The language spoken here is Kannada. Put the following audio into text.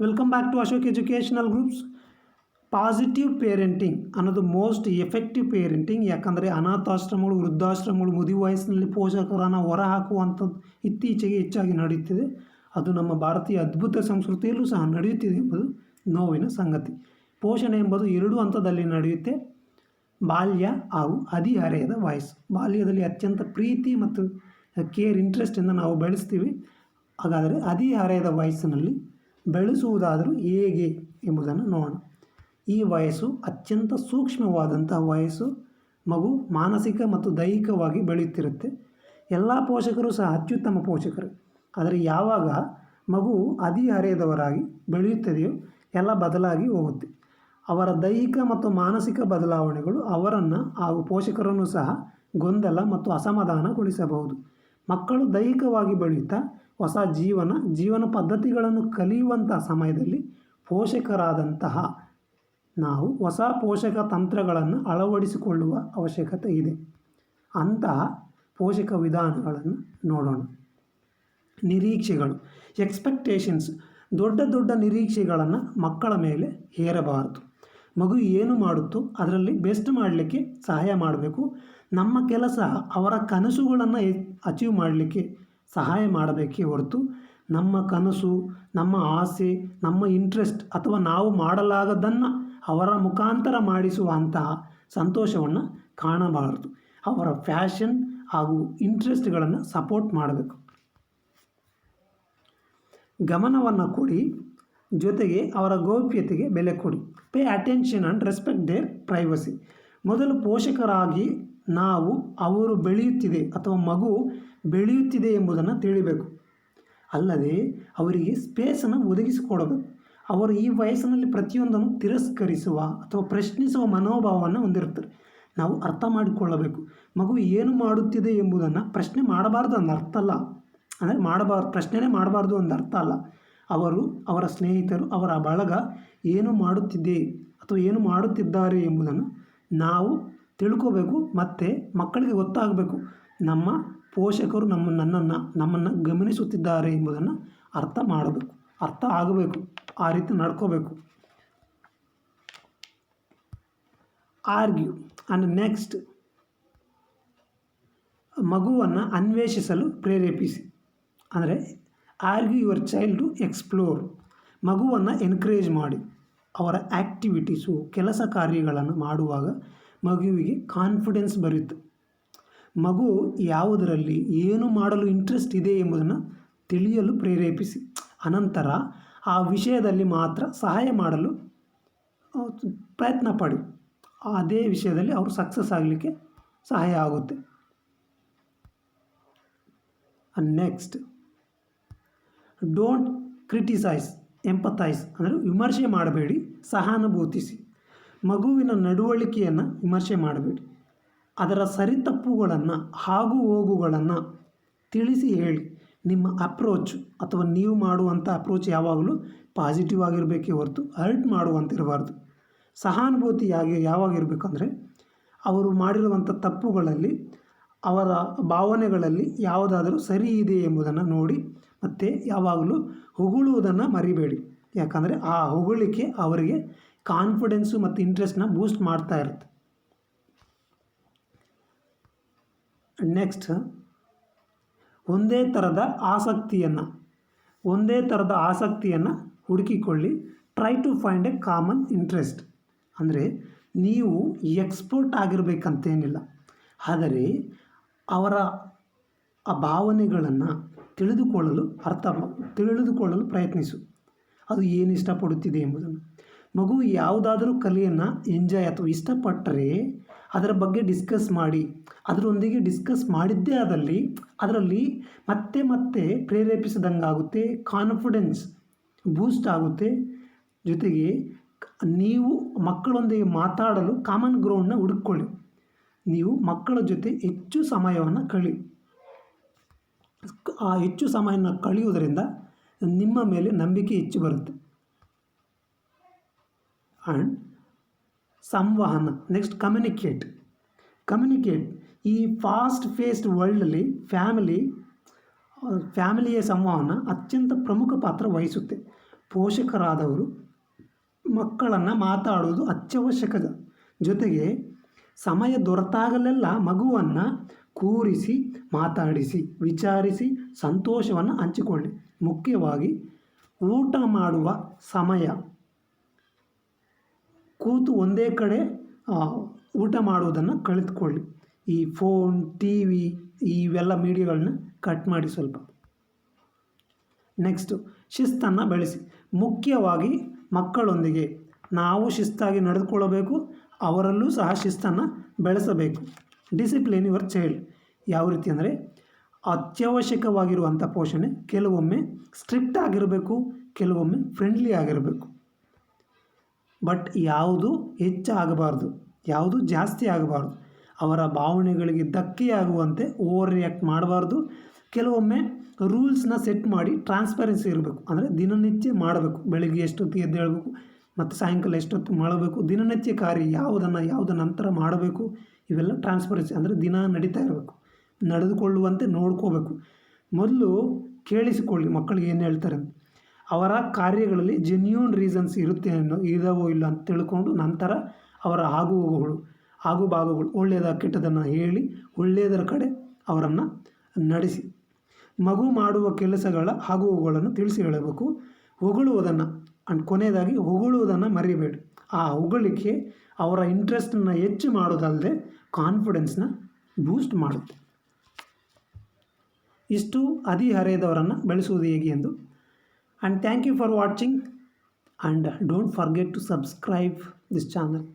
Welcome back to Ashok educational groups positive parenting ಅನ್ನೋದು ಮೋಸ್ಟ್ ಎಫೆಕ್ಟಿವ್ ಪೇರೆಂಟಿಂಗ್ ಯಾಕಂದರೆ ಅನಾಥಾಶ್ರಮಗಳು, ವೃದ್ಧಾಶ್ರಮಗಳು, ಮುದಿ ವಯಸ್ಸಿನಲ್ಲಿ ಪೋಷಕರನ್ನು ಹೊರಹಾಕುವಂಥದ್ದು ಇತ್ತೀಚೆಗೆ ಹೆಚ್ಚಾಗಿ ನಡೆಯುತ್ತಿದೆ ಅದು ನಮ್ಮ ಭಾರತೀಯ ಅದ್ಭುತ ಸಂಸ್ಕೃತಿಯಲ್ಲೂ ಸಹ ನಡೆಯುತ್ತಿದೆ ಎಂಬುದು ನೋವಿನ ಸಂಗತಿ. ಪೋಷಣೆ ಎಂಬುದು ಎರಡು ಹಂತದಲ್ಲಿ ನಡೆಯುತ್ತೆ. ಬಾಲ್ಯ ಹಾಗೂ ಹದಿಹರೆಯದ ವಯಸ್ಸು. ಬಾಲ್ಯದಲ್ಲಿ ಅತ್ಯಂತ ಪ್ರೀತಿ ಮತ್ತು ಕೇರ್ ಇಂಟ್ರೆಸ್ಟಿಂದ ನಾವು ಬೆಳೆಸ್ತೀವಿ. ಹಾಗಾದರೆ ಹದಿಹರೆಯದ ವಯಸ್ಸಿನಲ್ಲಿ ಬೆಳೆಸುವುದಾದರೂ ಹೇಗೆ ಎಂಬುದನ್ನು ನೋಡೋಣ. ಈ ವಯಸ್ಸು ಅತ್ಯಂತ ಸೂಕ್ಷ್ಮವಾದಂಥ ವಯಸ್ಸು. ಮಗು ಮಾನಸಿಕ ಮತ್ತು ದೈಹಿಕವಾಗಿ ಬೆಳೆಯುತ್ತಿರುತ್ತೆ. ಎಲ್ಲ ಪೋಷಕರು ಸಹ ಅತ್ಯುತ್ತಮ ಪೋಷಕರು. ಆದರೆ ಯಾವಾಗ ಮಗು ಹದಿಹರೆಯದವರಾಗಿ ಬೆಳೆಯುತ್ತದೆಯೋ ಎಲ್ಲ ಬದಲಾಗಿ ಹೋಗುತ್ತೆ. ಅವರ ದೈಹಿಕ ಮತ್ತು ಮಾನಸಿಕ ಬದಲಾವಣೆಗಳು ಅವರನ್ನು ಹಾಗೂ ಪೋಷಕರನ್ನು ಸಹ ಗೊಂದಲ ಮತ್ತು ಅಸಮಾಧಾನಗೊಳಿಸಬಹುದು. ಮಕ್ಕಳು ದೈಹಿಕವಾಗಿ ಬೆಳೆಯುತ್ತಾ ಹೊಸ ಜೀವನ ಜೀವನ ಪದ್ಧತಿಗಳನ್ನು ಕಲಿಯುವಂಥ ಸಮಯದಲ್ಲಿ ಪೋಷಕರಾದಂತಹ ನಾವು ಹೊಸ ಪೋಷಕ ತಂತ್ರಗಳನ್ನು ಅಳವಡಿಸಿಕೊಳ್ಳುವ ಅವಶ್ಯಕತೆ ಇದೆ. ಅಂತಹ ಪೋಷಕ ವಿಧಾನಗಳನ್ನು ನೋಡೋಣ. ನಿರೀಕ್ಷೆಗಳು ಎಕ್ಸ್ಪೆಕ್ಟೇಷನ್ಸ್ ದೊಡ್ಡ ದೊಡ್ಡ ನಿರೀಕ್ಷೆಗಳನ್ನು ಮಕ್ಕಳ ಮೇಲೆ ಹೇರಬಾರದು. ಮಗು ಏನು ಮಾಡುತ್ತೋ ಅದರಲ್ಲಿ ಬೆಸ್ಟ್ ಮಾಡಲಿಕ್ಕೆ ಸಹಾಯ ಮಾಡಬೇಕು. ನಮ್ಮ ಕೆಲಸ ಅವರ ಕನಸುಗಳನ್ನು ಅಚೀವ್ ಮಾಡಲಿಕ್ಕೆ ಸಹಾಯ ಮಾಡಬೇಕೇ ಹೊರತು ನಮ್ಮ ಕನಸು, ನಮ್ಮ ಆಸೆ, ನಮ್ಮ ಇಂಟ್ರೆಸ್ಟ್ ಅಥವಾ ನಾವು ಮಾಡಲಾಗದನ್ನು ಅವರ ಮುಖಾಂತರ ಮಾಡಿಸುವಂತಹ ಸಂತೋಷವನ್ನು ಕಾಣಬಾರದು. ಅವರ ಫ್ಯಾಷನ್ ಹಾಗೂ ಇಂಟ್ರೆಸ್ಟ್ಗಳನ್ನು ಸಪೋರ್ಟ್ ಮಾಡಬೇಕು. ಗಮನವನ್ನು ಕೊಡಿ, ಜೊತೆಗೆ ಅವರ ಗೌಪ್ಯತೆಗೆ ಬೆಲೆ ಕೊಡಿ. Pay attention and respect their privacy ಮೊದಲು ಪೋಷಕರಾಗಿ ನಾವು ಅವರು ಬೆಳೆಯುತ್ತಿದೆ ಅಥವಾ ಮಗು ಬೆಳೆಯುತ್ತಿದೆ ಎಂಬುದನ್ನು ತಿಳಿಬೇಕು. ಅಲ್ಲದೆ ಅವರಿಗೆ ಸ್ಪೇಸನ್ನು ಒದಗಿಸಿಕೊಡಬೇಕು. ಅವರು ಈ ವಯಸ್ಸಿನಲ್ಲಿ ಪ್ರತಿಯೊಂದನ್ನು ತಿರಸ್ಕರಿಸುವ ಅಥವಾ ಪ್ರಶ್ನಿಸುವ ಮನೋಭಾವವನ್ನು ಹೊಂದಿರುತ್ತಾರೆ. ನಾವು ಅರ್ಥ ಮಾಡಿಕೊಳ್ಳಬೇಕು. ಮಗು ಏನು ಮಾಡುತ್ತಿದೆ ಎಂಬುದನ್ನು ಪ್ರಶ್ನೆ ಮಾಡಬಾರ್ದು ಅಂದ ಅರ್ಥ ಅಲ್ಲ. ಅಂದರೆ ಮಾಡಬಾರ್ದು, ಪ್ರಶ್ನೆನೇ ಮಾಡಬಾರ್ದು ಅಂದ ಅರ್ಥ ಅಲ್ಲ. ಅವರು, ಅವರ ಸ್ನೇಹಿತರು, ಅವರ ಬಳಗ ಏನು ಮಾಡುತ್ತಿದೆ ಅಥವಾ ಏನು ಮಾಡುತ್ತಿದ್ದಾರೆ ಎಂಬುದನ್ನು ನಾವು ತಿಳ್ಕೋಬೇಕು, ಮತ್ತು ಮಕ್ಕಳಿಗೆ ಗೊತ್ತಾಗಬೇಕು. ನಮ್ಮ ಪೋಷಕರು ನಮ್ಮ ನನ್ನನ್ನು, ನಮ್ಮನ್ನು ಗಮನಿಸುತ್ತಿದ್ದಾರೆ ಎಂಬುದನ್ನು ಅರ್ಥ ಮಾಡಬೇಕು, ಅರ್ಥ ಆಗಬೇಕು, ಆ ರೀತಿ ನಡ್ಕೋಬೇಕು. ಆರ್ಗ್ಯೂ ಆ್ಯಂಡ್ ನೆಕ್ಸ್ಟ್ ಮಗುವನ್ನು ಅನ್ವೇಷಿಸಲು ಪ್ರೇರೇಪಿಸಿ. ಅಂದರೆ argue your child to explore. ಮಗುವನ್ನು ಎನ್ಕರೇಜ್ ಮಾಡಿ ಅವರ ಆ್ಯಕ್ಟಿವಿಟೀಸು ಕೆಲಸ ಕಾರ್ಯಗಳನ್ನು ಮಾಡುವಾಗ ಮಗುವಿಗೆ ಕಾನ್ಫಿಡೆನ್ಸ್ ಬರುತ್ತೆ. ಮಗು ಯಾವುದರಲ್ಲಿ ಏನು ಮಾಡಲು ಇಂಟ್ರೆಸ್ಟ್ ಇದೆ ಎಂಬುದನ್ನು ತಿಳಿಯಲು ಪ್ರೇರೇಪಿಸಿ. ಅನಂತರ ಆ ವಿಷಯದಲ್ಲಿ ಮಾತ್ರ ಸಹಾಯ ಮಾಡಲು ಪ್ರಯತ್ನ ಪಡಿ. ಅದೇ ವಿಷಯದಲ್ಲಿ ಅವರು ಸಕ್ಸಸ್ ಆಗಲಿಕ್ಕೆ ಸಹಾಯ ಆಗುತ್ತೆ. ನೆಕ್ಸ್ಟ್ ಡೋಂಟ್ ಕ್ರಿಟಿಸೈಸ್ ಎಂಪತೈಸ್ ಅಂದರೆ ವಿಮರ್ಶೆ ಮಾಡಬೇಡಿ, ಸಹಾನುಭೂತಿಸಿ. ಮಗುವಿನ ನಡವಳಿಕೆಯನ್ನು ವಿಮರ್ಶೆ ಮಾಡಬೇಡಿ. ಅದರ ಸರಿತಪ್ಪುಗಳನ್ನು ಹಾಗೂ ಹೋಗುಗಳನ್ನು ತಿಳಿಸಿ ಹೇಳಿ. ನಿಮ್ಮ ಅಪ್ರೋಚ್ ಅಥವಾ ನೀವು ಮಾಡುವಂಥ ಅಪ್ರೋಚ್ ಯಾವಾಗಲೂ ಪಾಸಿಟಿವ್ ಆಗಿರಬೇಕೇ ಹೊರತು ಹರ್ಟ್ ಮಾಡುವಂತಿರಬಾರ್ದು. ಸಹಾನುಭೂತಿಯಾಗಿ ಯಾವಾಗಿರಬೇಕಂದ್ರೆ ಅವರು ಮಾಡಿರುವಂಥ ತಪ್ಪುಗಳಲ್ಲಿ, ಅವರ ಭಾವನೆಗಳಲ್ಲಿ ಯಾವುದಾದರೂ ಸರಿ ಇದೆ ಎಂಬುದನ್ನು ನೋಡಿ, ಮತ್ತು ಯಾವಾಗಲೂ ಹೊಗಳುವುದನ್ನು ಮರಿಬೇಡಿ. ಯಾಕಂದರೆ ಆ ಹೊಗಳಿಕೆ ಅವರಿಗೆ ಕಾನ್ಫಿಡೆನ್ಸು ಮತ್ತು ಇಂಟ್ರೆಸ್ಟ್ನ ಬೂಸ್ಟ್ ಮಾಡ್ತಾ ಇರುತ್ತೆ. ನೆಕ್ಸ್ಟ್ ಒಂದೇ ಥರದ ಆಸಕ್ತಿಯನ್ನು, ಒಂದೇ ಥರದ ಆಸಕ್ತಿಯನ್ನು ಹುಡುಕಿಕೊಳ್ಳಿ. Try to find a common interest ಅಂದರೆ ನೀವು ಎಕ್ಸ್ಪರ್ಟ್ ಆಗಿರಬೇಕಂತೇನಿಲ್ಲ. ಆದರೆ ಅವರ ಆ ಭಾವನೆಗಳನ್ನು ತಿಳಿದುಕೊಳ್ಳಲು ಅರ್ಥ, ತಿಳಿದುಕೊಳ್ಳಲು ಪ್ರಯತ್ನಿಸು. ಅದು ಏನು ಇಷ್ಟಪಡುತ್ತಿದೆ ಎಂಬುದನ್ನು. ಮಗು ಯಾವುದಾದರೂ ಕಲೆಯನ್ನು ಎಂಜಾಯ್ ಅಥವಾ ಇಷ್ಟಪಟ್ಟರೆ ಅದರ ಬಗ್ಗೆ ಡಿಸ್ಕಸ್ ಮಾಡಿ, ಅದರೊಂದಿಗೆ ಡಿಸ್ಕಸ್ ಮಾಡಿದ್ದೇ ಆದಲ್ಲಿ ಅದರಲ್ಲಿ ಮತ್ತೆ ಮತ್ತೆ ಪ್ರೇರೇಪಿಸಿದಂಗಾಗುತ್ತೆ ಕಾನ್ಫಿಡೆನ್ಸ್ ಬೂಸ್ಟ್ ಆಗುತ್ತೆ. ಜೊತೆಗೆ ನೀವು ಮಕ್ಕಳೊಂದಿಗೆ ಮಾತಾಡಲು ಕಾಮನ್ ಗ್ರೌಂಡ್ನ ಹುಡುಕೊಳ್ಳಿ. ನೀವು ಮಕ್ಕಳ ಜೊತೆ ಹೆಚ್ಚು ಸಮಯವನ್ನು ಕಳಿ. ಆ ಹೆಚ್ಚು ಸಮಯನ ಕಳೆಯುವುದರಿಂದ ನಿಮ್ಮ ಮೇಲೆ ನಂಬಿಕೆ ಹೆಚ್ಚು ಬರುತ್ತೆ. ಆ್ಯಂಡ್ ಸಂವಹನ ನೆಕ್ಸ್ಟ್ ಕಮ್ಯುನಿಕೇಟ್ ಕಮ್ಯುನಿಕೇಟ್ ಈ ಫಾಸ್ಟ್ ಫೇಸ್ಡ್ ವರ್ಲ್ಡಲ್ಲಿ ಫ್ಯಾಮಿಲಿ ಫ್ಯಾಮಿಲಿಯ ಸಂವಹನ ಅತ್ಯಂತ ಪ್ರಮುಖ ಪಾತ್ರ ವಹಿಸುತ್ತೆ. ಪೋಷಕರಾದವರು ಮಕ್ಕಳನ್ನು ಮಾತಾಡೋದು ಅತ್ಯವಶ್ಯಕ ಜೊತೆಗೆ ಸಮಯ ದೊರೆತಾಗಲೆಲ್ಲ ಮಗುವನ್ನು ಕೂರಿಸಿ, ಮಾತಾಡಿಸಿ, ವಿಚಾರಿಸಿ ಸಂತೋಷವನ್ನು ಹಂಚಿಕೊಳ್ಳಿ. ಮುಖ್ಯವಾಗಿ ಊಟ ಮಾಡುವ ಸಮಯ. ಕೂತು ಒಂದೇ ಕಡೆ ಊಟ ಮಾಡುವುದನ್ನು ಕಳೆದುಕೊಳ್ಳಿ. ಈ ಫೋನ್, ಟಿ ವಿ ಇವೆಲ್ಲ ಮೀಡಿಯಾಗಳನ್ನ ಕಟ್ ಮಾಡಿ ಸ್ವಲ್ಪ. ನೆಕ್ಸ್ಟು, ಶಿಸ್ತನ್ನು ಬೆಳೆಸಿ. ಮುಖ್ಯವಾಗಿ ಮಕ್ಕಳೊಂದಿಗೆ. ನಾವು ಶಿಸ್ತಾಗಿ ನಡೆದುಕೊಳ್ಳಬೇಕು, ಅವರಲ್ಲೂ ಸಹ ಶಿಸ್ತನ್ನು ಬೆಳೆಸಬೇಕು. Discipline your child. ಯಾವ ರೀತಿ ಅಂದರೆ ಅತ್ಯವಶ್ಯಕವಾಗಿರುವಂಥ ಪೋಷಣೆ, ಕೆಲವೊಮ್ಮೆ ಸ್ಟ್ರಿಕ್ಟ್ ಆಗಿರಬೇಕು, ಕೆಲವೊಮ್ಮೆ ಫ್ರೆಂಡ್ಲಿ ಆಗಿರಬೇಕು. ಬಟ್ ಯಾವುದು ಹೆಚ್ಚಾಗಬಾರ್ದು, ಯಾವುದು ಜಾಸ್ತಿ ಆಗಬಾರ್ದು. ಅವರ ಭಾವನೆಗಳಿಗೆ ಧಕ್ಕೆಯಾಗುವಂತೆ ಓವರ್ ರಿಯಾಕ್ಟ್ ಮಾಡಬಾರ್ದು. ಕೆಲವೊಮ್ಮೆ ರೂಲ್ಸ್ನ ಸೆಟ್ ಮಾಡಿ ಟ್ರಾನ್ಸ್ಪರೆನ್ಸಿ ಇರಬೇಕು. ಅಂದರೆ ದಿನನಿತ್ಯ ಮಾಡಬೇಕು. ಬೆಳಿಗ್ಗೆ ಎಷ್ಟೊತ್ತಿಗೆ ಎದ್ದೇಳಬೇಕು ಮತ್ತು ಸಾಯಂಕಾಲ ಎಷ್ಟೊತ್ತು ಮಾಡಬೇಕು ದಿನನಿತ್ಯ ಕಾರ್ಯ ಯಾವುದನ್ನು ಯಾವುದ ನಂತರ ಮಾಡಬೇಕು, ಇವೆಲ್ಲ ಟ್ರಾನ್ಸ್ಪರೆನ್ಸಿ ಅಂದರೆ ದಿನ ನಡೀತಾ ಇರಬೇಕು. ನಡೆದುಕೊಳ್ಳುವಂತೆ ನೋಡ್ಕೋಬೇಕು. ಮೊದಲು ಕೇಳಿಸಿಕೊಳ್ಳಿ ಮಕ್ಕಳಿಗೆ ಏನು ಹೇಳ್ತಾರೆ ಅವರ ಕಾರ್ಯಗಳಲ್ಲಿ ಜೆನ್ಯೂನ್ ರೀಸನ್ಸ್ ಇರುತ್ತೆ ಅನ್ನೋ ಇದಾವೋ ಇಲ್ಲ ಅಂತ ತಿಳ್ಕೊಂಡು ನಂತರ ಅವರ ಆಗುಹೋಗುಗಳು ಆಗುಭಾಗುಗಳು, ಒಳ್ಳೆಯದ ಕೆಟ್ಟದನ್ನು ಹೇಳಿ ಒಳ್ಳೆಯದರ ಕಡೆ ಅವರನ್ನು ನಡೆಸಿ. ಮಗು ಮಾಡುವ ಕೆಲಸಗಳ ಆಗುಹೋಗುಗಳನ್ನು ತಿಳಿಸಿ ಹೇಳಬೇಕು. ಹೊಗಳುವುದನ್ನು ಅಂಡ್ ಕೊನೆಯದಾಗಿ ಹೊಗಳುವುದನ್ನು ಮರೆಯಬೇಡಿ. ಆ ಹೊಗಳಿಕೆ ಅವರ ಇಂಟ್ರೆಸ್ಟನ್ನು ಹೆಚ್ಚು ಮಾಡೋದಲ್ಲದೆ ಕಾನ್ಫಿಡೆನ್ಸ್ನ ಬೂಸ್ಟ್ ಮಾಡುತ್ತೆ. ಇಷ್ಟು ಹದಿಹರೆಯದವರನ್ನು ಬೆಳೆಸುವುದು ಹೇಗೆ ಎಂದು and thank you for watching. And don't forget to subscribe this channel